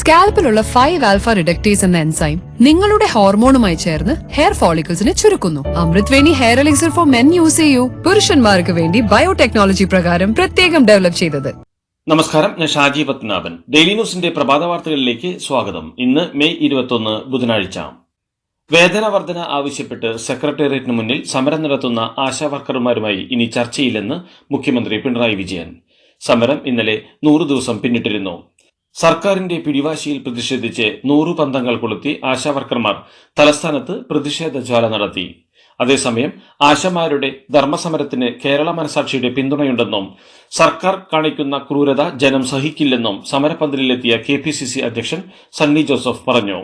സ്കാൽപ്പിലുള്ള five alpha reductase എന്ന enzyme നിങ്ങളുടെ ഹോർമോണുമായി ചേർന്ന് ഹെയർ ഫോളിക്കിൾസിനെ ചുരുക്കുന്നു. Amrut Veni hair elixir for men use ചെയ്യൂ. പുരുഷന്മാർക്ക് വേണ്ടി ബയോടെക്നോളജി പ്രകാരം പ്രത്യേകം ഡെവലപ്പ് ചെയ്തത്. നമസ്കാരം ഞാൻ ഷാജി പത്മനാഭൻ. ഡെയിലി ന്യൂസിന്റെ പ്രഭാത വാർത്തകളിലേക്ക് സ്വാഗതം. ഇന്ന് മെയ് ഇരുപത്തൊന്ന് ബുധനാഴ്ച. വേതന വർധന ആവശ്യപ്പെട്ട് സെക്രട്ടേറിയറ്റിന് മുന്നിൽ സമരം നടത്തുന്ന ആശാ വർക്കർമാരുമായി ഇനി ചർച്ചയില്ലെന്ന് മുഖ്യമന്ത്രി പിണറായി വിജയൻ. സമരം ഇന്നലെ നൂറ് ദിവസം പിന്നിട്ടിരുന്നു. സർക്കാരിന്റെ പിടിവാശിയിൽ പ്രതിഷേധിച്ച് നൂറു പന്തങ്ങൾ കൊളുത്തി ആശാവർക്കർമാർ തലസ്ഥാനത്ത് പ്രതിഷേധ ജ്വാല നടത്തി. അതേസമയം ആശമാരുടെ ധർമ്മസമരത്തിന് കേരള മനസാക്ഷിയുടെ പിന്തുണയുണ്ടെന്നും സർക്കാർ കാണിക്കുന്ന ക്രൂരത ജനം സഹിക്കില്ലെന്നും സമരപന്തലിലെത്തിയ കെ പി സി സി അധ്യക്ഷൻ സണ്ണി ജോസഫ് പറഞ്ഞു.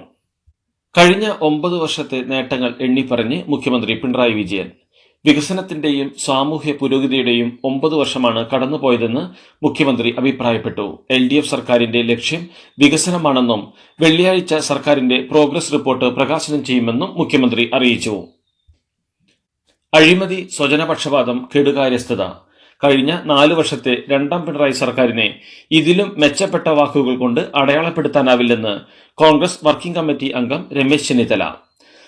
കഴിഞ്ഞ ഒമ്പത് വർഷത്തെ നേട്ടങ്ങൾ എണ്ണിപ്പറഞ്ഞ് മുഖ്യമന്ത്രി പിണറായി വിജയൻ വികസനത്തിന്റെയും സാമൂഹ്യ പുരോഗതിയുടെയും ഒമ്പത് വർഷമാണ് കടന്നുപോയതെന്ന് മുഖ്യമന്ത്രി അഭിപ്രായപ്പെട്ടു. എൽ ഡി എഫ് സർക്കാരിന്റെ ലക്ഷ്യം വികസനമാണെന്നും വെള്ളിയാഴ്ച സർക്കാരിന്റെ പ്രോഗ്രസ് റിപ്പോർട്ട് പ്രകാശനം ചെയ്യുമെന്നും മുഖ്യമന്ത്രി അറിയിച്ചു. അഴിമതി സ്വജനപക്ഷപാതം കെടുകാര്യസ്ഥത. കഴിഞ്ഞ നാലു വർഷത്തെ രണ്ടാം പിണറായി സർക്കാരിനെ ഇതിലും മെച്ചപ്പെട്ട വാക്കുകൾ കൊണ്ട് അടയാളപ്പെടുത്താനാവില്ലെന്ന് കോൺഗ്രസ് വർക്കിംഗ് കമ്മിറ്റി അംഗം രമേശ് ചെന്നിത്തല.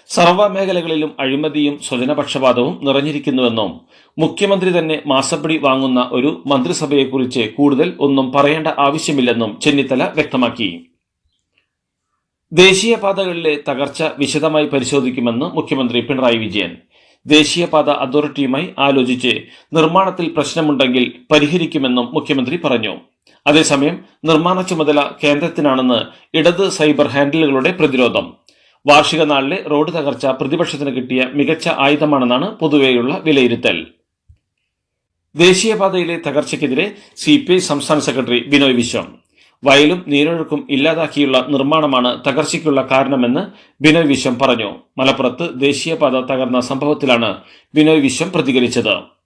സർവ മേഖലകളിലും അഴിമതിയും സ്വജനപക്ഷപാതവും നിറഞ്ഞിരിക്കുന്നുവെന്നും മുഖ്യമന്ത്രി തന്നെ മാസപ്പടി വാങ്ങുന്ന ഒരു മന്ത്രിസഭയെക്കുറിച്ച് കൂടുതൽ ഒന്നും പറയേണ്ട ആവശ്യമില്ലെന്നും ചെന്നിത്തല വ്യക്തമാക്കി. ദേശീയപാതകളിലെ തകർച്ച വിശദമായി പരിശോധിക്കുമെന്ന് മുഖ്യമന്ത്രി പിണറായി വിജയൻ. ദേശീയപാത അതോറിറ്റിയുമായി ആലോചിച്ച് നിർമ്മാണത്തിൽ പ്രശ്നമുണ്ടെങ്കിൽ പരിഹരിക്കുമെന്നും മുഖ്യമന്ത്രി പറഞ്ഞു. അതേസമയം നിർമ്മാണ ചുമതല കേന്ദ്രത്തിനാണെന്ന് ഇടത് സൈബർ ഹാൻഡിലുകളുടെ പ്രതിരോധം. വാർഷിക നാളിലെ റോഡ് തകർച്ച പ്രതിപക്ഷത്തിന് കിട്ടിയ മികച്ച ആയുധമാണെന്നാണ് പൊതുവെയുള്ള വിലയിരുത്തൽ. ദേശീയപാതയിലെ തകർച്ചയ്ക്കെതിരെ സി പി ഐ സംസ്ഥാന സെക്രട്ടറി ബിനോയ് വിശ്വം. വയലും നീരൊഴുക്കും ഇല്ലാതാക്കിയുള്ള നിർമ്മാണമാണ് തകർച്ചയ്ക്കുള്ള കാരണമെന്ന് ബിനോയ് വിശ്വം പറഞ്ഞു. മലപ്പുറത്ത് ദേശീയപാത തകർന്ന സംഭവത്തിലാണ് ബിനോയ് വിശ്വം പ്രതികരിച്ചത്.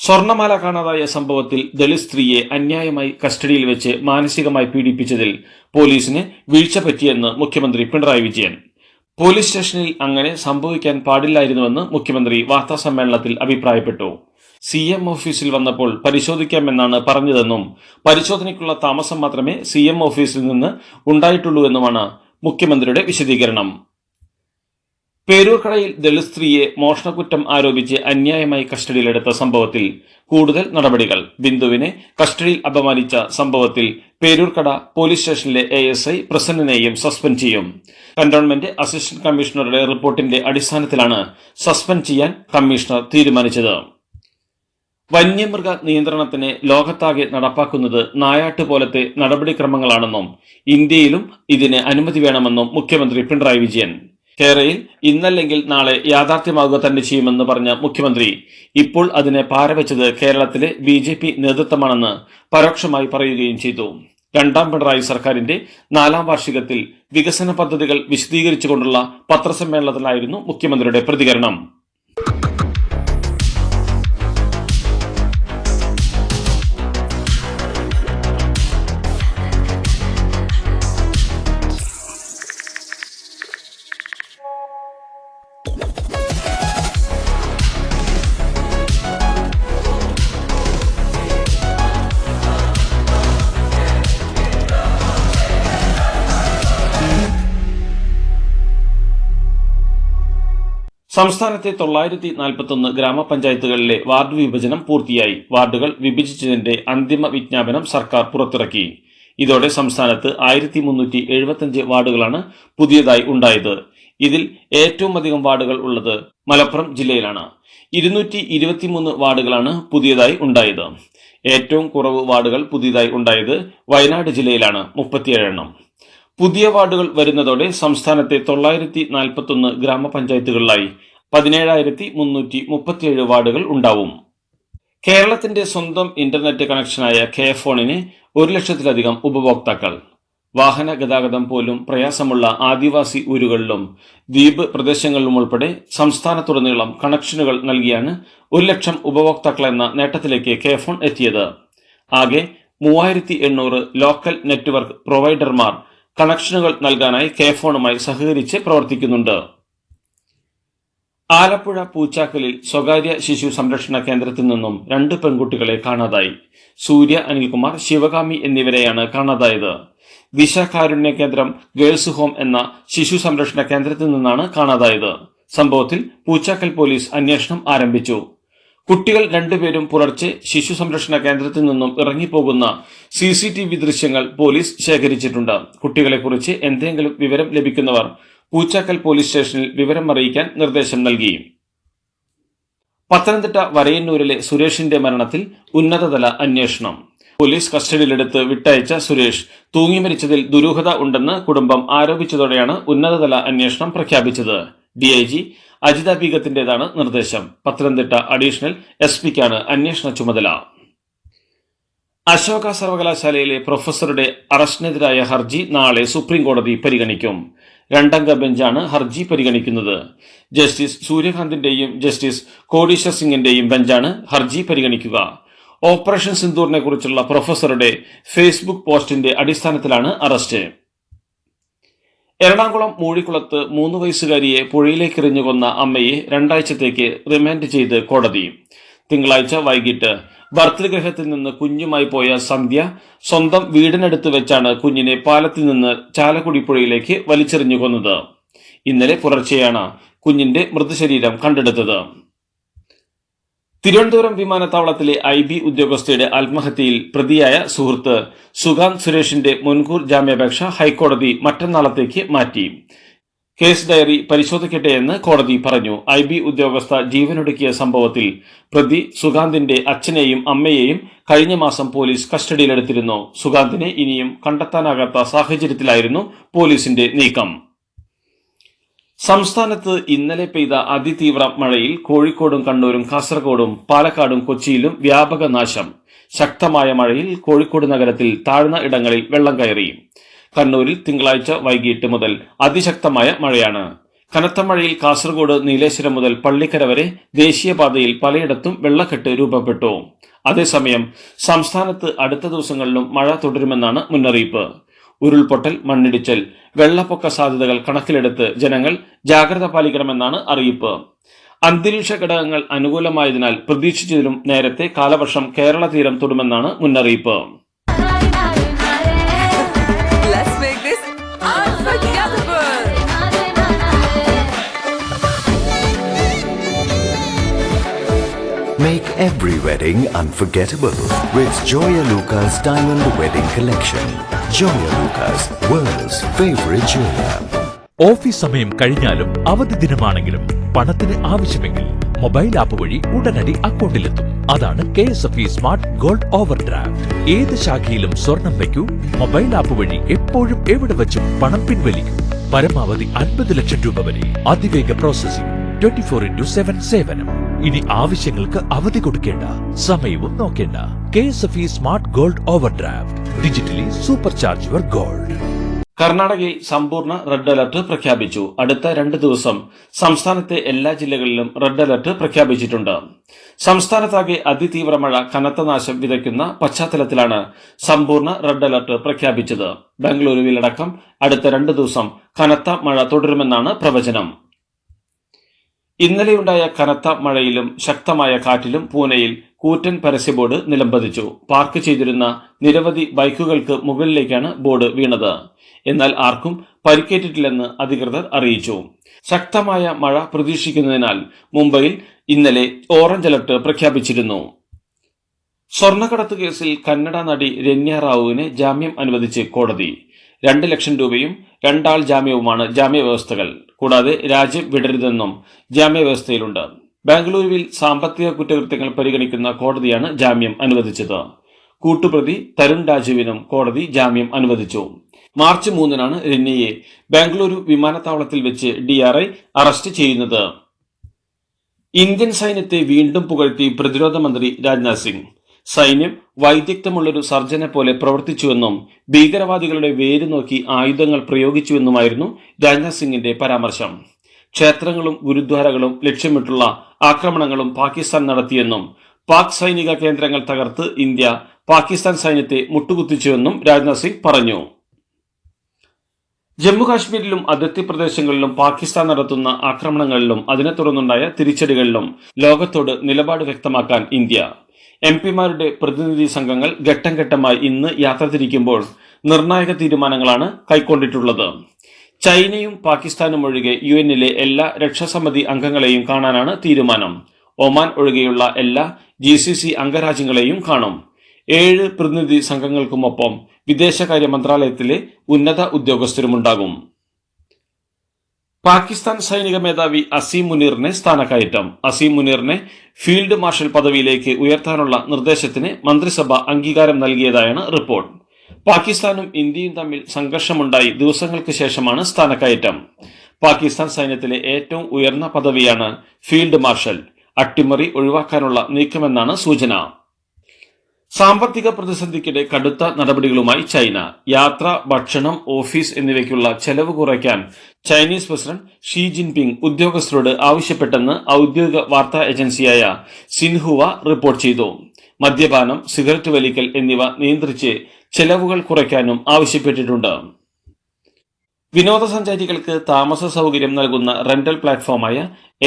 സ്വർണമാല കാണാതായ സംഭവത്തിൽ ദളിത് സ്ത്രീയെ അന്യായമായി കസ്റ്റഡിയിൽ വെച്ച് മാനസികമായി പീഡിപ്പിച്ചതിൽ പോലീസിന് വീഴ്ച പറ്റിയെന്ന് മുഖ്യമന്ത്രി പിണറായി വിജയൻ. പോലീസ് സ്റ്റേഷനിൽ അങ്ങനെ സംഭവിക്കാൻ പാടില്ലായിരുന്നുവെന്ന് മുഖ്യമന്ത്രി വാർത്താ സമ്മേളനത്തിൽ അഭിപ്രായപ്പെട്ടു. സി എം ഓഫീസിൽ വന്നപ്പോൾ പരിശോധിക്കാമെന്നാണ് പറഞ്ഞതെന്നും പരിശോധനയ്ക്കുള്ള താമസം മാത്രമേ സി എം ഓഫീസിൽ നിന്ന് ഉണ്ടായിട്ടുള്ളൂ എന്നുമാണ് മുഖ്യമന്ത്രിയുടെ വിശദീകരണം. പേരൂർക്കടയിൽ ദളിത് സ്ത്രീയെ മോഷണക്കുറ്റം ആരോപിച്ച് അന്യായമായി കസ്റ്റഡിയിലെടുത്ത സംഭവത്തിൽ കൂടുതൽ നടപടികൾ. ബിന്ദുവിനെ കസ്റ്റഡിയിൽ അപമാനിച്ച സംഭവത്തിൽ പേരൂർക്കട പോലീസ് സ്റ്റേഷനിലെ എ എസ് ഐ പ്രസന്നനെയും സസ്പെൻഡ് ചെയ്യും. കന്റോൺമെന്റ് അസിസ്റ്റന്റ് കമ്മീഷണറുടെ റിപ്പോർട്ടിന്റെ അടിസ്ഥാനത്തിലാണ് സസ്പെൻഡ് ചെയ്യാൻ കമ്മീഷണർ തീരുമാനിച്ചത്. വന്യമൃഗ നിയന്ത്രണത്തിന് ലോകത്താകെ നടപ്പാക്കുന്നത് നായാട്ട് പോലത്തെ നടപടിക്രമങ്ങളാണെന്നും ഇന്ത്യയിലും ഇതിന് അനുമതി വേണമെന്നും മുഖ്യമന്ത്രി പിണറായി വിജയൻ കേരളയിൽ ഇന്നല്ലെങ്കിൽ നാളെ യാഥാർത്ഥ്യമാകുക തന്നെ ചെയ്യുമെന്ന് പറഞ്ഞ മുഖ്യമന്ത്രി ഇപ്പോൾ അതിനെ പാരവെച്ചത് കേരളത്തിലെ ബി ജെ പി നേതൃത്വമാണെന്ന് പരോക്ഷമായി പറയുകയും ചെയ്തു. രണ്ടാം പിണറായി സർക്കാരിന്റെ നാലാം വാർഷികത്തിൽ വികസന പദ്ധതികൾ വിശദീകരിച്ചുകൊണ്ടുള്ള പത്രസമ്മേളനത്തിലായിരുന്നു മുഖ്യമന്ത്രിയുടെ പ്രതികരണം. സംസ്ഥാനത്തെ തൊള്ളായിരത്തി നാൽപ്പത്തൊന്ന് ഗ്രാമപഞ്ചായത്തുകളിലെ വാർഡ് വിഭജനം പൂർത്തിയായി. വാർഡുകൾ വിഭജിച്ചതിന്റെ അന്തിമ വിജ്ഞാപനം സർക്കാർ പുറത്തിറക്കി. ഇതോടെ സംസ്ഥാനത്ത് ആയിരത്തി മുന്നൂറ്റി എഴുപത്തിയഞ്ച് വാർഡുകളാണ് പുതിയതായി ഉണ്ടായത്. ഇതിൽ ഏറ്റവും അധികം വാർഡുകൾ ഉള്ളത് മലപ്പുറം ജില്ലയിലാണ്. ഇരുന്നൂറ്റി ഇരുപത്തിമൂന്ന് വാർഡുകളാണ് പുതിയതായി ഉണ്ടായത്. ഏറ്റവും കുറവ് വാർഡുകൾ പുതിയതായി ഉണ്ടായത് വയനാട് ജില്ലയിലാണ്. മുപ്പത്തിയേഴെണ്ണം പുതിയ വാർഡുകൾ വരുന്നതോടെ സംസ്ഥാനത്തെ തൊള്ളായിരത്തി നാൽപ്പത്തൊന്ന് ഗ്രാമപഞ്ചായത്തുകളിലായി പതിനേഴായിരത്തി മുന്നൂറ്റി മുപ്പത്തിയേഴ് വാർഡുകൾ ഉണ്ടാവും. കേരളത്തിന്റെ സ്വന്തം ഇന്റർനെറ്റ് കണക്ഷനായ കെ ഫോണിന് ഒരു ലക്ഷത്തിലധികം ഉപഭോക്താക്കൾ. വാഹന ഗതാഗതം പോലും പ്രയാസമുള്ള ആദിവാസി ഊരുകളിലും ദ്വീപ് പ്രദേശങ്ങളിലും ഉൾപ്പെടെ സംസ്ഥാനത്തുടനീളം കണക്ഷനുകൾ നൽകിയാണ് ഒരു ലക്ഷം ഉപഭോക്താക്കൾ എന്ന നേട്ടത്തിലേക്ക് കെ ഫോൺ എത്തിയത്. ആകെ മൂവായിരത്തി എണ്ണൂറ് ലോക്കൽ നെറ്റ്വർക്ക് പ്രൊവൈഡർമാർ കണക്ഷനുകൾ നൽകാനായി കെ ഫോണുമായി സഹകരിച്ച് പ്രവർത്തിക്കുന്നുണ്ട്. ആലപ്പുഴ പൂച്ചാക്കലിൽ സ്വകാര്യ ശിശു സംരക്ഷണ കേന്ദ്രത്തിൽ നിന്നും രണ്ട് പെൺകുട്ടികളെ കാണാതായി. സൂര്യ അനിൽകുമാർ ശിവകാമി എന്നിവരെയാണ് കാണാതായത്. ദിശ കാരുണ്യ കേന്ദ്രം ഗേൾസ് ഹോം എന്ന ശിശു സംരക്ഷണ കേന്ദ്രത്തിൽ നിന്നാണ് കാണാതായത്. സംഭവത്തിൽ പൂച്ചാക്കൽ പോലീസ് അന്വേഷണം ആരംഭിച്ചു. കുട്ടികൾ രണ്ടുപേരും പുലർച്ചെ ശിശു സംരക്ഷണ കേന്ദ്രത്തിൽ നിന്നും ഇറങ്ങിപ്പോകുന്ന സി സി ടി വി ദൃശ്യങ്ങൾ പോലീസ് ശേഖരിച്ചിട്ടുണ്ട്. കുട്ടികളെക്കുറിച്ച് എന്തെങ്കിലും വിവരം ലഭിക്കുന്നവർ പൂച്ചാക്കൽ പോലീസ് സ്റ്റേഷനിൽ വിവരം അറിയിക്കാൻ നിർദ്ദേശം നൽകി. പത്തനംതിട്ട വരയന്നൂരിലെ സുരേഷിന്റെ മരണത്തിൽ ഉന്നതതല അന്വേഷണം. പോലീസ് കസ്റ്റഡിയിലെടുത്ത് വിട്ടയച്ച സുരേഷ് തൂങ്ങി മരിച്ചതിൽ ദുരൂഹത ഉണ്ടെന്ന് കുടുംബം ആരോപിച്ചതോടെയാണ് ഉന്നതതല അന്വേഷണം പ്രഖ്യാപിച്ചത്. ഡിഐജി അജിത ബീഗത്തിന്റേതാണ് നിർദ്ദേശം. പത്തനംതിട്ട അഡീഷണൽ എസ് പിക്കാണ് അന്വേഷണ ചുമതല. അശോക സർവകലാശാലയിലെ പ്രൊഫസറുടെ അറസ്റ്റിനെതിരായ ഹർജി നാളെ സുപ്രീം കോടതി പരിഗണിക്കും. രണ്ടംഗ ബെഞ്ചാണ് ഹർജി പരിഗണിക്കുന്നത്. ജസ്റ്റിസ് സൂര്യകാന്തിന്റെയും ജസ്റ്റിസ് കോടീശ്വർ സിംഗിന്റെയും ബെഞ്ചാണ് ഹർജി പരിഗണിക്കുക. ഓപ്പറേഷൻ സിന്ദൂറിനെ കുറിച്ചുള്ള പ്രൊഫസറുടെ ഫേസ്ബുക്ക് പോസ്റ്റിന്റെ അടിസ്ഥാനത്തിലാണ് അറസ്റ്റ്. എറണാകുളം മൂഴിക്കുളത്ത് മൂന്ന് വയസ്സുകാരിയെ പുഴയിലേക്ക് എറിഞ്ഞുകൊന്ന അമ്മയെ രണ്ടാഴ്ചത്തേക്ക് റിമാൻഡ് ചെയ്ത് കോടതി. തിങ്കളാഴ്ച വൈകിട്ട് ഭർത്തൃഗ്രഹത്തിൽ നിന്ന് കുഞ്ഞുമായി പോയ സന്ധ്യ സ്വന്തം വീടിനടുത്ത് വെച്ചാണ് കുഞ്ഞിനെ പാലത്തിൽ നിന്ന് ചാലക്കുടി പുഴയിലേക്ക് വലിച്ചെറിഞ്ഞു കൊന്നത്. ഇന്നലെ പുലർച്ചെയാണ് കുഞ്ഞിന്റെ മൃതശരീരം കണ്ടെടുത്തത്. തിരുവനന്തപുരം വിമാനത്താവളത്തിലെ ഐ ബി ഉദ്യോഗസ്ഥയുടെ ആത്മഹത്യയിൽ പ്രതിയായ സുഹൃത്ത് സുഗാന്ത് സുരേഷിന്റെ മുൻകൂർ ജാമ്യാപേക്ഷ ഹൈക്കോടതി മറ്റന്നാളത്തേക്ക് മാറ്റി. കേസ് ഡയറി പരിശോധിക്കട്ടെ എന്ന് കോടതി പറഞ്ഞു. ഐ ബി ഉദ്യോഗസ്ഥ ജീവനൊടുക്കിയ സംഭവത്തിൽ പ്രതി സുഗാന്തിന്റെ അച്ഛനെയും അമ്മയെയും കഴിഞ്ഞ മാസം പോലീസ് കസ്റ്റഡിയിലെടുത്തിരുന്നു. സുഗാന്തിനെ ഇനിയും കണ്ടെത്താനാകാത്ത സാഹചര്യത്തിലായിരുന്നു പോലീസിന്റെ നീക്കം. സംസ്ഥാനത്ത് ഇന്നലെ പെയ്ത അതിതീവ്ര മഴയിൽ കോഴിക്കോടും കണ്ണൂരും കാസർഗോഡും പാലക്കാടും കൊച്ചിയിലും വ്യാപക നാശം. ശക്തമായ മഴയിൽ കോഴിക്കോട് നഗരത്തിൽ താഴ്ന്ന ഇടങ്ങളിൽ വെള്ളം കയറി. കണ്ണൂരിൽ തിങ്കളാഴ്ച വൈകിട്ട് മുതൽ അതിശക്തമായ മഴയാണ്. കനത്ത മഴയിൽ കാസർഗോഡ് നീലേശ്വരം മുതൽ പള്ളിക്കര വരെ ദേശീയപാതയിൽ പലയിടത്തും വെള്ളക്കെട്ട് രൂപപ്പെട്ടു. അതേസമയം സംസ്ഥാനത്ത് അടുത്ത ദിവസങ്ങളിലും മഴ തുടരുമെന്നാണ് മുന്നറിയിപ്പ്. ഉരുൾപൊട്ടൽ മണ്ണിടിച്ചൽ വെള്ളപ്പൊക്ക സാധ്യതകൾ കണക്കിലെടുത്ത് ജനങ്ങൾ ജാഗ്രത പാലിക്കണമെന്നാണ് അറിയിപ്പ് അന്തരീക്ഷ ഘടകങ്ങൾ അനുകൂലമായതിനാൽ പ്രതീക്ഷിച്ചതിലും നേരത്തെ കാലവർഷം കേരള തീരം തൊടുമെന്നാണ് മുന്നറിയിപ്പ്. Make every wedding unforgettable with Joya Lucas Diamond Wedding Collection. Joya Lukkas world's favourite Joya office സമയം കഴിഞ്ഞാലും അവധി ദിനമാണെങ്കിലും പണത്തിന് ആവശ്യമെങ്കിൽ മൊബൈൽ ആപ്പ് വഴി ഉടനടി അക്കൗണ്ടിലെത്തും. അതാണ് K S F E smart gold overdraft ഏത് ശാഖയിലും സ്വർണം വയ്ക്കൂ മൊബൈൽ ആപ്പ് വഴി എപ്പോഴും എവിടെ വെച്ചും പണം പിൻവലിക്കൂ. പരമാവധി അൻപത് ലക്ഷം രൂപ വരെ അതിവേഗ processing twenty four into seven സേവനം ഇനി ആവശ്യങ്ങൾക്ക് അവധി കൊടുക്കേണ്ട. സമയവും നോക്കേണ്ട. K S F E smart gold overdraft digitally supercharge your gold. കർണാടകയിൽ സമ്പൂർണ റെഡ് അലർട്ട് പ്രഖ്യാപിച്ചു. അടുത്ത രണ്ട് ദിവസം സംസ്ഥാനത്തെ എല്ലാ ജില്ലകളിലും റെഡ് അലർട്ട് പ്രഖ്യാപിച്ചിട്ടുണ്ട്. സംസ്ഥാനത്താകെ അതിതീവ്ര മഴ കനത്ത നാശം വിതയ്ക്കുന്ന പശ്ചാത്തലത്തിലാണ് സമ്പൂർണ റെഡ് അലർട്ട് പ്രഖ്യാപിച്ചത്. ബംഗളൂരുവിലടക്കം അടുത്ത രണ്ട് ദിവസം കനത്ത മഴ തുടരുമെന്നാണ് പ്രവചനം. ഇന്നലെയുണ്ടായ കനത്ത മഴയിലും ശക്തമായ കാറ്റിലും പൂനെയിൽ കൂറ്റൻ പരസ്യ ബോർഡ് നിലംപതിച്ചു. പാർക്ക് ചെയ്തിരുന്ന നിരവധി ബൈക്കുകൾക്ക് മുകളിലേക്കാണ് ബോർഡ് വീണത്. എന്നാൽ ആർക്കും പരിക്കേറ്റിട്ടില്ലെന്ന് അധികൃതർ അറിയിച്ചു. ശക്തമായ മഴ പ്രതീക്ഷിക്കുന്നതിനാൽ മുംബൈയിൽ ഇന്നലെ ഓറഞ്ച് അലർട്ട് പ്രഖ്യാപിച്ചിരുന്നു. സ്വർണക്കടത്ത് കേസിൽ കന്നഡ നടി രന്യ റാവുവിന് ജാമ്യം അനുവദിച്ച് കോടതി. രണ്ട് ലക്ഷം രൂപയും രണ്ടാൾ ജാമ്യവുമാണ് ജാമ്യവ്യവസ്ഥകൾ കൂടാതെ രാജ്യം വിടരുതെന്നും ജാമ്യവ്യവസ്ഥയിലുണ്ട് ബാംഗ്ലൂരുവിൽ സാമ്പത്തിക കുറ്റകൃത്യങ്ങൾ പരിഗണിക്കുന്ന കോടതിയാണ് ജാമ്യം അനുവദിച്ചത്. കൂട്ടുപ്രതി തരുൺ രാജുവിനും കോടതി ജാമ്യം അനുവദിച്ചു. മാർച്ച് മൂന്നിനാണ് രന്യയെ ബാംഗ്ലൂരു വിമാനത്താവളത്തിൽ വെച്ച് ഡിആർഐ അറസ്റ്റ് ചെയ്യുന്നത്. ഇന്ത്യൻ സൈന്യത്തെ വീണ്ടും പുകഴ്ത്തി പ്രതിരോധ മന്ത്രി രാജ്നാഥ് സിംഗ്. സൈന്യം വൈദഗ്ധ്യമുള്ളൊരു സർജനെ പോലെ പ്രവർത്തിച്ചുവെന്നും ഭീകരവാദികളുടെ വേര് നോക്കി ആയുധങ്ങൾ പ്രയോഗിച്ചുവെന്നുമായിരുന്നു രാജ്നാഥ് സിംഗിന്റെ പരാമർശം. ക്ഷേത്രങ്ങളും ഗുരുദ്വാരകളും ലക്ഷ്യമിട്ടുള്ള ആക്രമണങ്ങളും പാകിസ്ഥാൻ നടത്തിയെന്നും പാക് സൈനിക കേന്ദ്രങ്ങൾ തകർത്ത് ഇന്ത്യ പാകിസ്ഥാൻ സൈന്യത്തെ മുട്ടുകുത്തിച്ചുവെന്നും രാജ്നാഥ് സിംഗ് പറഞ്ഞു. ജമ്മുകാശ്മീരിലും അതിർത്തി പ്രദേശങ്ങളിലും പാകിസ്ഥാൻ നടത്തുന്ന ആക്രമണങ്ങളിലും അതിനെ തുടർന്നുണ്ടായ തിരിച്ചടികളിലും ലോകത്തോട് നിലപാട് വ്യക്തമാക്കാൻ ഇന്ത്യ എം പിമാരുടെ പ്രതിനിധി സംഘങ്ങൾ ഘട്ടം ഘട്ടമായി ഇന്ന് യാത്ര തിരിക്കുമ്പോൾ നിർണായക തീരുമാനങ്ങളാണ് കൈക്കൊണ്ടിട്ടുള്ളത്. ചൈനയും പാകിസ്ഥാനും ഒഴികെ യു എന്നിലെ എല്ലാ രക്ഷാസമിതി അംഗങ്ങളെയും കാണാനാണ് തീരുമാനം. ഒമാൻ ഒഴികെയുള്ള എല്ലാ ജി സി സി അംഗരാജ്യങ്ങളെയും കാണും. ഏഴ് പ്രതിനിധി സംഘങ്ങൾക്കുമൊപ്പം വിദേശകാര്യ മന്ത്രാലയത്തിലെ ഉന്നത ഉദ്യോഗസ്ഥരുമുണ്ടാകും. പാകിസ്ഥാൻ സൈനിക മേധാവി അസീം മുനീറിനെ സ്ഥാനക്കയറ്റം. അസീം മുനീറിനെ ഫീൽഡ് മാർഷൽ പദവിയിലേക്ക് ഉയർത്താനുള്ള നിർദ്ദേശത്തിന് മന്ത്രിസഭ അംഗീകാരം നൽകിയതായാണ് റിപ്പോർട്ട്. പാകിസ്ഥാനും ഇന്ത്യയും തമ്മിൽ സംഘർഷമുണ്ടായി ദിവസങ്ങൾക്ക് ശേഷമാണ് സ്ഥാനക്കയറ്റം. പാകിസ്ഥാൻ സൈന്യത്തിലെ ഏറ്റവും ഉയർന്ന പദവിയാണ് ഫീൽഡ് മാർഷൽ. അട്ടിമറി ഒഴിവാക്കാനുള്ള നീക്കമെന്നാണ് സൂചന. സാമ്പത്തിക പ്രതിസന്ധിക്കിടെ കടുത്ത നടപടികളുമായി ചൈന. യാത്ര ഭക്ഷണം ഓഫീസ് എന്നിവയ്ക്കുള്ള ചെലവ് കുറയ്ക്കാൻ ചൈനീസ് പ്രസിഡന്റ് ഷീ ജിൻപിങ് ഉദ്യോഗസ്ഥരോട് ആവശ്യപ്പെട്ടെന്ന് ഔദ്യോഗിക വാർത്താ ഏജൻസിയായ സിൻഹുവ റിപ്പോർട്ട് ചെയ്തു. മദ്യപാനം സിഗരറ്റ് വലിക്കൽ എന്നിവ നിയന്ത്രിച്ച് ചെലവുകൾ കുറയ്ക്കാനും ആവശ്യപ്പെട്ടിട്ടുണ്ട്. വിനോദസഞ്ചാരികൾക്ക് താമസ സൗകര്യം നൽകുന്ന റെന്റൽ പ്ലാറ്റ്ഫോമായ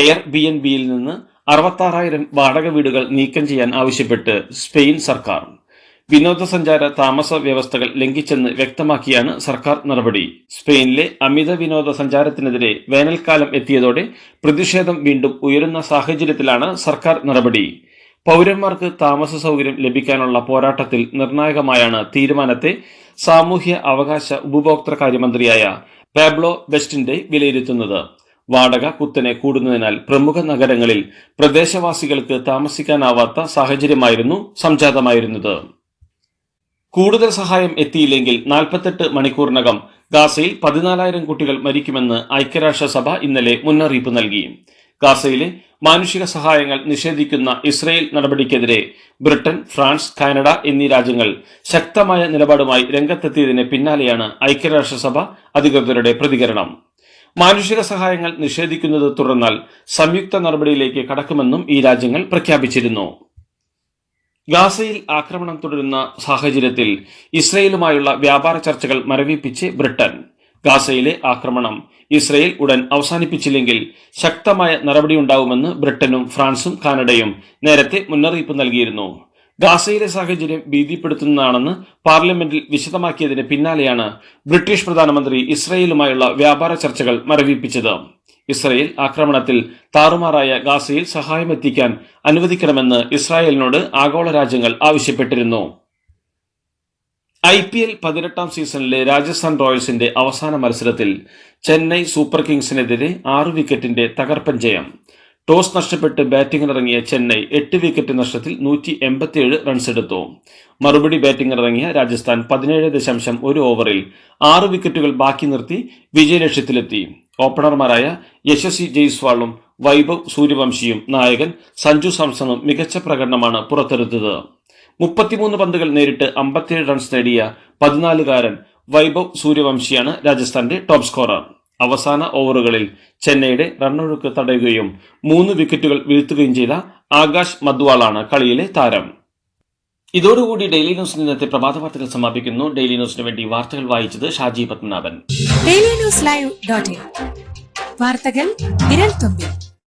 എയർ ബി എൻ ബിയിൽ നിന്ന് അറുപത്താറായിരം വാടക വീടുകൾ നീക്കം ചെയ്യാൻ ആവശ്യപ്പെട്ട് സ്പെയിൻ സർക്കാർ. വിനോദസഞ്ചാര താമസ വ്യവസ്ഥകൾ ലംഘിച്ചെന്ന് വ്യക്തമാക്കിയാണ് സർക്കാർ നടപടി. സ്പെയിനിലെ അമിത വിനോദസഞ്ചാരത്തിനെതിരെ വേനൽക്കാലം എത്തിയതോടെ പ്രതിഷേധം വീണ്ടും ഉയരുന്ന സാഹചര്യത്തിലാണ് സർക്കാർ നടപടി. പൗരന്മാർക്ക് താമസ സൗകര്യം ലഭിക്കാനുള്ള പോരാട്ടത്തിൽ നിർണായകമായാണ് തീരുമാനത്തെ സാമൂഹ്യ അവകാശ ഉപഭോക്തൃ കാര്യമന്ത്രിയായ പാബ്ലോ ബെസ്റ്റിന്റെ വിലയിരുത്തുന്നത്. വാടക കുത്തനെ കൂടുന്നതിനാൽ പ്രമുഖ നഗരങ്ങളിൽ പ്രദേശവാസികൾക്ക് താമസിക്കാനാവാത്ത സാഹചര്യമായിരുന്നു സംജാതമായിരുന്നത്. കൂടുതൽ സഹായം എത്തിയില്ലെങ്കിൽ നാൽപ്പത്തെട്ട് മണിക്കൂറിനകം ഗാസയിൽ പതിനാലായിരം കുട്ടികൾ മരിക്കുമെന്ന് ഐക്യരാഷ്ട്രസഭ ഇന്നലെ മുന്നറിയിപ്പ് നൽകി. ഗാസയിലെ മാനുഷിക സഹായങ്ങൾ നിഷേധിക്കുന്ന ഇസ്രയേൽ നടപടിക്കെതിരെ ബ്രിട്ടൻ ഫ്രാൻസ് കാനഡ എന്നീ രാജ്യങ്ങൾ ശക്തമായ നിലപാടുമായി രംഗത്തെത്തിയതിന് പിന്നാലെയാണ് ഐക്യരാഷ്ട്രസഭ അധികൃതരുടെ പ്രതികരണം. മാനുഷിക സഹായങ്ങൾ നിഷേധിക്കുന്നത് തുടർന്നാൽ സംയുക്ത നടപടിയിലേക്ക് കടക്കുമെന്നും ഈ രാജ്യങ്ങൾ പ്രഖ്യാപിച്ചിരുന്നു. ഗാസയിൽ ആക്രമണം തുടരുന്ന സാഹചര്യത്തിൽ ഇസ്രയേലുമായുള്ള വ്യാപാര ചർച്ചകൾ മരവിപ്പിച്ച് ബ്രിട്ടൻ. ഗാസയിലെ ആക്രമണം ഇസ്രയേൽ ഉടൻ അവസാനിപ്പിച്ചില്ലെങ്കിൽ ശക്തമായ നടപടിയുണ്ടാവുമെന്ന് ബ്രിട്ടനും ഫ്രാൻസും കാനഡയും നേരത്തെ മുന്നറിയിപ്പ് നൽകിയിരുന്നു. ഗാസയിലെ സാഹചര്യം ഭീതിപ്പെടുത്തുന്നതാണെന്ന് പാർലമെന്റിൽ വിശദമാക്കിയതിന് പിന്നാലെയാണ് ബ്രിട്ടീഷ് പ്രധാനമന്ത്രി ഇസ്രയേലുമായുള്ള വ്യാപാര ചർച്ചകൾ മരവിപ്പിച്ചത്. ഇസ്രയേൽ ആക്രമണത്തിൽ താറുമാറായ ഗാസയിൽ സഹായമെത്തിക്കാൻ അനുവദിക്കണമെന്ന് ഇസ്രായേലിനോട് ആഗോള രാജ്യങ്ങൾ ആവശ്യപ്പെട്ടിരുന്നു. ഐ പി എൽ പതിനെട്ടാം സീസണിലെ രാജസ്ഥാൻ റോയൽസിന്റെ അവസാന മത്സരത്തിൽ ചെന്നൈ സൂപ്പർ കിങ്സിനെതിരെ ആറ് വിക്കറ്റിന്റെ തകർപ്പൻ ജയം. ടോസ് നഷ്ടപ്പെട്ട് ബാറ്റിംഗിനിറങ്ങിയ ചെന്നൈ എട്ട് വിക്കറ്റ് നഷ്ടത്തിൽ നൂറ്റി എൺപത്തിയേഴ് റൺസ് എടുത്തു. മറുപടി ബാറ്റിംഗിനിറങ്ങിയ രാജസ്ഥാൻ പതിനേഴ് ദശാംശം ഒരു ഓവറിൽ ആറ് വിക്കറ്റുകൾ ബാക്കി നിർത്തി വിജയലക്ഷ്യത്തിലെത്തി. ഓപ്പണർമാരായ യശസ്വി ജയ്സ്വാളും വൈഭവ് സൂര്യവംശിയും നായകൻ സഞ്ജു സാംസണും മികച്ച പ്രകടനമാണ് പുറത്തെടുത്തത്. മുപ്പത്തിമൂന്ന് പന്തുകൾ നേരിട്ട് അമ്പത്തിയേഴ് റൺസ് നേടിയ പതിനാലുകാരൻ വൈഭവ് സൂര്യവംശിയാണ് രാജസ്ഥാന്റെ ടോപ് സ്കോറർ അവസാന ഓവറുകളിൽ ചെന്നൈയുടെ റണ്ണൊഴുക്ക് തടയുകയും മൂന്ന് വിക്കറ്റുകൾ വീഴ്ത്തുകയും ചെയ്ത ആകാശ് മദ്വാളാണ് കളിയിലെ താരം. ഇതോടുകൂടി ഡെയിലി ന്യൂസ് ഇന്നത്തെ പ്രഭാത വാർത്തകൾ സമാപിക്കുന്നു. ഡെയിലി ന്യൂസിന് വേണ്ടി വാർത്തകൾ വായിച്ചത് Shaji Padmanabhan. Daily news live വാർത്തകൾ വിരൽ തുമ്പിൽ.